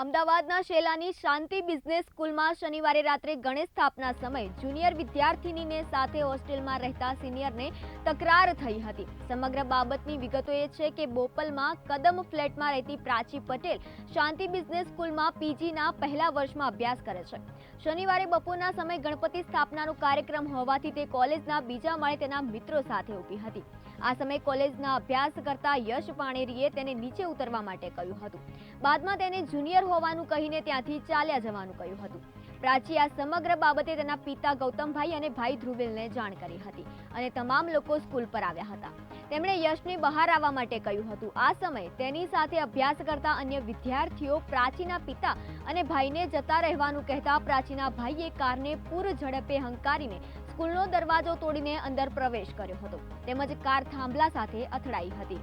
અમદાવાદના શેલાની શાંતિ બિઝનેસ સ્કૂલમાં શનિવારે રાત્રે ગણેશ સ્થાપના સમયે જુનિયર વિદ્યાર્થિનીને સાથે હોસ્ટેલમાં રહેતા સિનિયરને તકરાર થઈ હતી. સમગ્ર બાબતની વિગતો એ છે કે બોપલમાં કદમ ફ્લેટમાં રહેતી પ્રાચી પટેલ શાંતિ બિઝનેસ સ્કૂલમાં પીજીના પહેલા વર્ષમાં અભ્યાસ કરે છે. શનિવારે બપોરના સમયે ગણપતિ સ્થાપનાનો કાર્યક્રમ હોવાથી તે કોલેજના બીજા માળે તેના મિત્રો સાથે ઊભી હતી. આ સમયે કોલેજના અભ્યાસ કરતા યશ પાણેરીએ તેને નીચે ઉતરવા માટે કહ્યું હતું. બાદમાં તેને જુનિયર હોવાનું કહીને ત્યાંથી ચાલ્યા જવાનું કહ્યું હતું. પ્રાચી આ સમગ્ર બાબતે તેના પિતા ગૌતમભાઈ અને ભાઈ ધ્રુવિલને જાણ કરી હતી અને તમામ લોકો સ્કૂલ પર આવ્યા હતા. તેમણે યશને બહાર આવવા માટે કહ્યું હતું. આ સમયે તેની સાથે અભ્યાસ કરતા અન્ય વિદ્યાર્થીઓ પ્રાચીના પિતા અને ભાઈને જતા રહેવાનું કહેતા પ્રાચીના ભાઈએ કારને પૂર ઝડપે હંકારીને સ્કૂલનો દરવાજો તોડીને અંદર પ્રવેશ કર્યો હતો. તેમજ કાર થાંભલા સાથે અથડાઈ હતી.